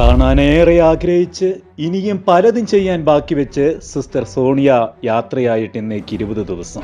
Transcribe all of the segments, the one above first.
കാണാനേറെ ആഗ്രഹിച്ച് ഇനിയും പലതും ചെയ്യാൻ ബാക്കി വെച്ച് സിസ്റ്റർ സോണിയ യാത്രയായിട്ട് ഇന്നേക്ക് ഇരുപത് ദിവസം.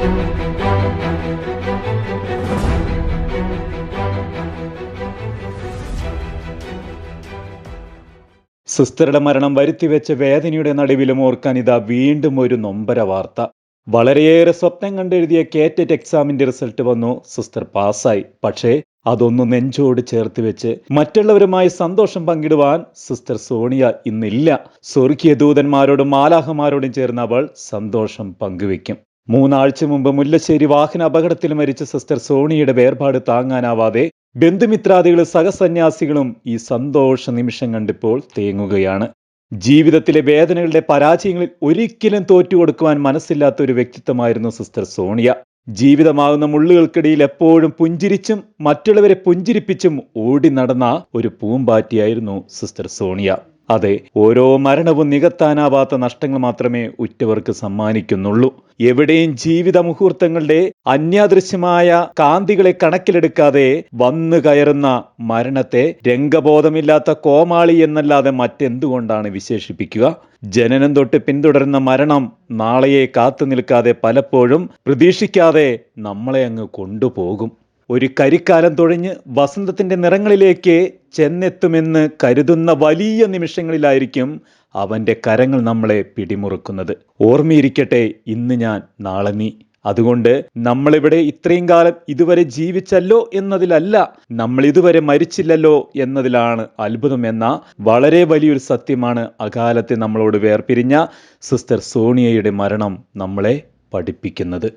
സിസ്റ്ററുടെ മരണം വരുത്തിവെച്ച വേദനയുടെ നടുവിലും ഓർക്കാൻ ഇതാ വീണ്ടും ഒരു നൊമ്പര വാർത്ത. വളരെയേറെ സ്വപ്നം കണ്ടെഴുതിയ കേറ്ററ്റ് എക്സാമിന്റെ റിസൾട്ട് വന്നു. സിസ്റ്റർ പാസ്സായി. പക്ഷേ അതൊന്ന് നെഞ്ചോട് ചേർത്ത് വെച്ച് മറ്റുള്ളവരുമായി സന്തോഷം പങ്കിടുവാൻ സിസ്റ്റർ സോണിയ ഇന്നില്ല. സ്വർഗീയ ദൂതന്മാരോടും മാലാഹമാരോടും ചേർന്ന് അവൾ സന്തോഷം പങ്കുവെക്കും മൂന്നാഴ്ച മുമ്പ് മുല്ലശ്ശേരി വാഹന അപകടത്തിൽ മരിച്ച സിസ്റ്റർ സോണിയുടെ വേർപാട് താങ്ങാനാവാതെ ബന്ധുമിത്രാദികളും സഹസന്യാസികളും ഈ സന്തോഷ നിമിഷം കണ്ടിപ്പോൾ തേങ്ങുകയാണ്. ജീവിതത്തിലെ വേദനകളുടെ പരാജയങ്ങളിൽ ഒരിക്കലും തോറ്റുകൊടുക്കുവാൻ മനസ്സില്ലാത്ത ഒരു വ്യക്തിത്വമായിരുന്നു സിസ്റ്റർ സോണിയ. ജീവിതമാകുന്ന മുള്ളുകൾക്കിടയിൽ എപ്പോഴും പുഞ്ചിരിച്ചും മറ്റുള്ളവരെ പുഞ്ചിരിപ്പിച്ചും ഓടി നടന്ന ഒരു പൂമ്പാറ്റിയായിരുന്നു സിസ്റ്റർ സോണിയ. അതെ ഓരോ മരണവും നികത്താനാവാത്ത നഷ്ടങ്ങൾ മാത്രമേ ഉറ്റവർക്ക് സമ്മാനിക്കുന്നുള്ളൂ. എവിടെയും ജീവിത മുഹൂർത്തങ്ങളുടെ അന്യാദൃശ്യമായ കാന്തികളെ കണക്കിലെടുക്കാതെ വന്നു കയറുന്ന മരണത്തെ രംഗബോധമില്ലാത്ത കോമാളി എന്നല്ലാതെ മറ്റെന്തുകൊണ്ടാണ് വിശേഷിപ്പിക്കുക? ജനനം തൊട്ട് പിന്തുടരുന്ന മരണം നാളെയെ കാത്തു നിൽക്കാതെ പലപ്പോഴും പ്രതീക്ഷിക്കാതെ നമ്മളെ അങ്ങ് കൊണ്ടുപോകും. ഒരു കരിക്കാലം തുഴഞ്ഞ് വസന്തത്തിന്റെ നിറങ്ങളിലേക്ക് ചെന്നെത്തുമെന്ന് കരുതുന്ന വലിയ നിമിഷങ്ങളിലായിരിക്കും അവന്റെ കരങ്ങൾ നമ്മളെ പിടിമുറുക്കുന്നത്. ഓർമ്മയിരിക്കട്ടെ ഇന്ന് ഞാൻ നാളെ നീ. അതുകൊണ്ട് നമ്മളിവിടെ ഇത്രയും കാലം ഇതുവരെ ജീവിച്ചല്ലോ എന്നതിലല്ല നമ്മൾ ഇതുവരെ മരിച്ചില്ലല്ലോ എന്നതിലാണ് അത്ഭുതം എന്ന വളരെ വലിയൊരു സത്യമാണ് അകാലത്തെ നമ്മളോട് വേർപിരിഞ്ഞ സിസ്റ്റർ സോണിയയുടെ മരണം നമ്മളെ പഠിപ്പിക്കുന്നത്.